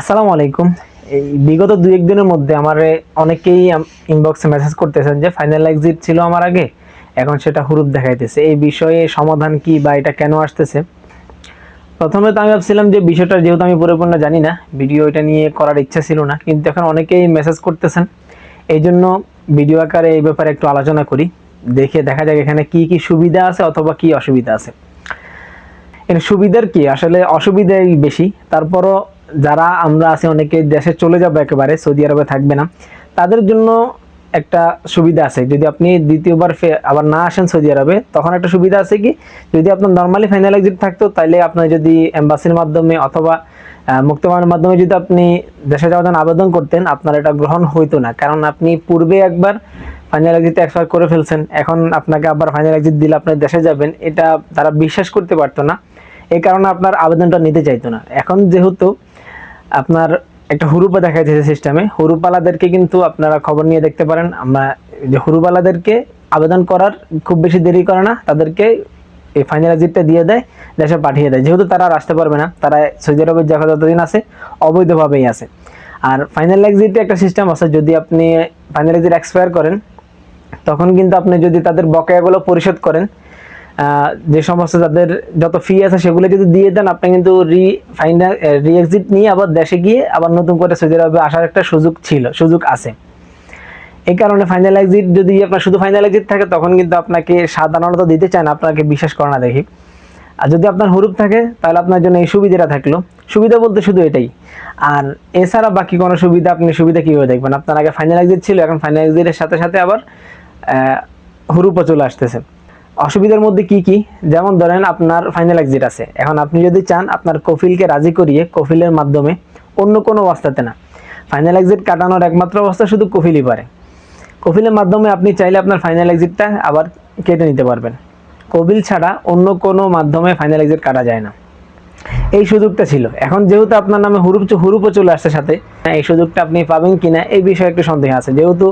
আসসালামু আলাইকুম। এই বিগত দুই একদিনের মধ্যে আমার অনেকেই ইনবক্সে মেসেজ করতেছেন যে ফাইনাল এক্সিট ছিল আমার আগে। এখন সেটা হুরুপ দেখাইতেছে। এই বিষয়ে সমাধান কি বা এটা কেন আসতেছে? প্রথমে তো আমি ভাবছিলাম যে, বিষয়টা যেহেতু আমি পরিপূর্ণ জানি না, ভিডিও এটা নিয়ে করার ইচ্ছা ছিল না। কিন্তু এখন অনেকেই মেসেজ করতেছেন। এই জন্য ভিডিও আকারে এই ব্যাপারে একটু আলোচনা করি। দেখে দেখা যাক এখানে কি কি সুবিধা আছে অথবা কি অসুবিধা আছে। এর সুবিধার কি? আসলে অসুবিধাই বেশি। তারপরও যারা আমরা আছি, অনেকে দেশে চলে যাব একেবারে, সৌদি আরবে থাকবে না, তাদের জন্য একটা সুবিধা আছে। যদি আপনি দ্বিতীয়বার আবার না আসেন সৌদি আরবে, তখন একটা সুবিধা আছে কি, যদি আপনার নর্মালি ফাইনাল এক্সিট থাকতো তাহলে আপনার যদি এম্বাসির মাধ্যমে অথবা মুক্তবানের মাধ্যমে যদি আপনি দেশে যাওয়ার জন্য আবেদন করতেন, আপনার এটা গ্রহণ হইতো না। কারণ আপনি পূর্বে একবার ফাইনাল এক্সিট এক্সপায়ার করে ফেলছেন, এখন আপনাকে আবার ফাইনাল এক্সিট দিলে আপনি দেশে যাবেন, এটা তারা বিশ্বাস করতে পারতো না। এই কারণে আপনার আবেদনটা নিতে চাইতো না। এখন যেহেতু আপনার একটা হুরুপা দেখা যাচ্ছে সিস্টেমে হুরুপালাদেরকে কিন্তু আপনারা খবর নিয়ে দেখতে পারেন। আমরা যে হুরুপালাদেরকে আবেদন করার খুব বেশি দেরি করে না, তাদেরকে এই ফাইনাল এক্সিটটা দিয়ে দেয়, দেশে পাঠিয়ে দেয়। যেহেতু তারা আসতে পারবে না, তারা সৌদি আরবের জায়গা যতদিন আছে, অবৈধভাবেই আছে। আর ফাইনাল এক্সিটে একটা সিস্টেম আছে, যদি আপনি ফাইনাল এক্সিট এক্সপায়ার করেন, তখন কিন্তু আপনি যদি তাদের বকেয়াগুলো পরিশোধ করেন যে সমস্ত তাদের যত ফি আছে সেগুলো যদি দিয়ে দেন, আপনি কিন্তু রি ফাইনাল রি এক্সিট নিয়ে আবার দেশে গিয়ে আবার নতুন করে সৌদি আরবে আসার একটা সুযোগ ছিল, সুযোগ আছে। এই কারণে ফাইনাল এক্সিট যদি আপনার শুধু ফাইনাল এক্সিট থাকে, তখন কিন্তু আপনাকে সাধারণত দিতে চায় না, আপনাকে বিশ্বাস করে না দেখি। আর যদি আপনার হুরুপ থাকে, তাহলে আপনার জন্য এই সুবিধাটা থাকল। সুবিধা বলতে শুধু এটাই। আর এছাড়া বাকি কোনো সুবিধা আপনি সুবিধা কীভাবে দেখবেন? আপনার আগে ফাইনাল এক্সিট ছিল, এখন ফাইনাল এক্সিটের সাথে সাথে আবার হুরুপও চলে আসতেছে। অসুবিধার মধ্যে কি কি? যেমন ধরেন আপনার ফাইনাল এক্সিট আছে। এখন আপনি যদি চান আপনার কফিলকে রাজি করিয়ে কফিলের মাধ্যমে অন্য কোনো অবস্থাতে না। ফাইনাল এক্সিট কাটানোর একমাত্র অবস্থা শুধু কফিলই পারে। কফিলের মাধ্যমে আপনি চাইলে আপনার ফাইনাল এক্সিটটা আবার কেটে নিতে পারবেন। কবিল ছাড়া অন্য কোনো মাধ্যমে ফাইনাল এক্সিট কাটা যায় না। এই সুযোগটা ছিল। এখন যেহেতু আপনার নামে হুরুপ হুরুপও চলে আসছে সাথে, এই সুযোগটা আপনি পাবেন কিনা এই বিষয়ে একটু সন্দেহ আছে। যেহেতু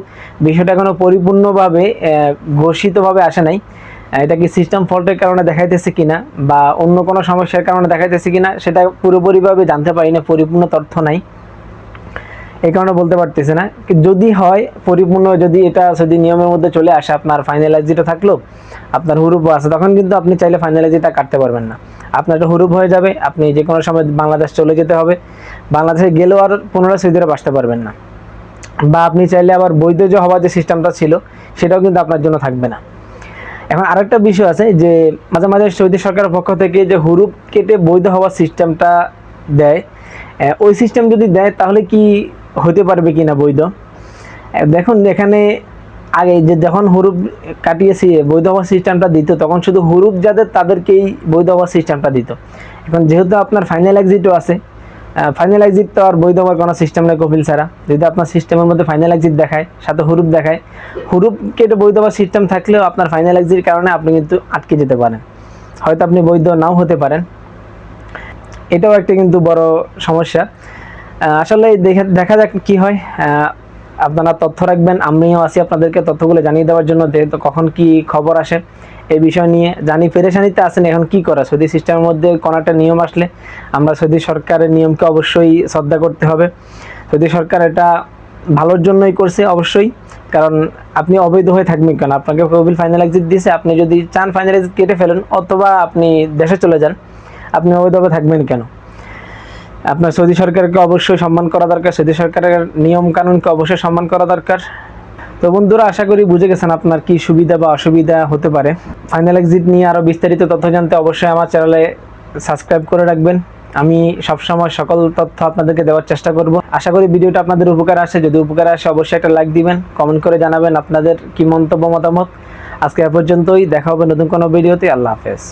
বিষয়টা এখনও পরিপূর্ণভাবে ঘোষিতভাবে আসে নাই এটা কি সিস্টেম ফল্টের কারণে দেখাইতেছে কিনা বা অন্য কোনো সমস্যার কারণে দেখাইতেছে কিনা, সেটা পুরোপুরিভাবে জানতে পারি না পরিপূর্ণ তথ্য নাই। এই কারণে বলতে পারতেছে না। যদি হয়, পরিপূর্ণ যদি এটা যদি নিয়মের মধ্যে চলে আসে, আপনার ফাইনাল এক্সিটও থাকল, আপনার হুরুপও আছে, তখন কিন্তু আপনি চাইলে ফাইনাল এক্সিটটা কাটতে পারবেন না। আপনার একটা হুরুপ হয়ে যাবে, আপনি যে কোনো সময় বাংলাদেশ চলে যেতে হবে। বাংলাদেশে গেলেও আর পুনরায় সৌদি আসতে পারবেন না। বা আপনি চাইলে আবার বৈধ যে হওয়ার যে সিস্টেমটা ছিল, সেটাও কিন্তু আপনার জন্য থাকবে না। এখন আরেকটা বিষয় আছে যে মাঝে মাঝে সৌদি সরকারের পক্ষ থেকে যে হুরুপ কেটে বৈধ হওয়ার সিস্টেমটা দেয় ওই সিস্টেম যদি দেয় তাহলে কি হতে পারবে কি না বৈধ দেখুন, এখানে আগে যে যখন হুরুপ কাটিয়েছি, বৈধ হওয়ার সিস্টেমটা দিত, তখন শুধু হুরুপ যাদের, তাদেরকেই বৈধ হওয়ার সিস্টেমটা দিত। এখন যেহেতু আপনার ফাইনাল এক্সিটও আছে ফাইনাল এক্সিট তো আর বৈধ হওয়ার কোনো সিস্টেম নেই কপিল ছাড়া যদি আপনার সিস্টেমের মধ্যে ফাইনাল এক্সিট দেখায়, সাথে হুরুপ দেখায় হুরুপ কেটে বৈধ হওয়ার সিস্টেম থাকলেও আপনার ফাইনাল কারণে আপনি কিন্তু আটকে যেতে পারেন। হয়তো আপনি বৈধ নাও হতে পারেন। এটাও একটা কিন্তু বড় সমস্যা। আসলে দেখা দেখা যাক কী হয়। আপনারা তথ্য রাখবেন, আমিও আছি আপনাদেরকে তথ্যগুলো জানিয়ে দেওয়ার জন্য, যেহেতু কখন কি খবর আসে এই বিষয় নিয়ে। জানি পেরেশানিতে আছেন, এখন কি করা? সৌদি সিস্টেমের মধ্যে কোনো একটা নিয়ম আসলে, আমরা সৌদি সরকারের নিয়মকে অবশ্যই শ্রদ্ধা করতে হবে। সৌদি সরকার এটা ভালোর জন্যই করছে, অবশ্যই। কারণ আপনি অবৈধ হয়ে থাকবেন কেন? আপনাকে কবিল ফাইনাল এক্সিট দিয়েছে, আপনি যদি চান ফাইনাল এক্সিট কেটে ফেলেন, অথবা আপনি দেশে চলে যান, আপনি অবৈধভাবে থাকবেন কেন? আপনার সৌদি সরকারকে অবশ্যই সম্মান করা দরকার, সৌদি সরকারের নিয়ম কানুনকে অবশ্যই সম্মান করা দরকার। তো বন্ধুরা, আশা করি বুঝে গেছেন আপনার কি সুবিধা বা অসুবিধা হতে পারে। ফাইনাল এক্সিট নিয়ে আরও বিস্তারিত তথ্য জানতে অবশ্যই আমার চ্যানেলে সাবস্ক্রাইব করে রাখবেন। আমি সবসময় সকল তথ্য আপনাদেরকে দেওয়ার চেষ্টা করব। আশা করি ভিডিওটা আপনাদের উপকার আসে। যদি উপকার আসে, অবশ্যই একটা লাইক দিবেন কমেন্ট করে জানাবেন আপনাদের কি মন্তব্য, মতামত। আজকে এ পর্যন্তই, দেখা হবে নতুন কোনো ভিডিওতে। আল্লাহ হাফেজ।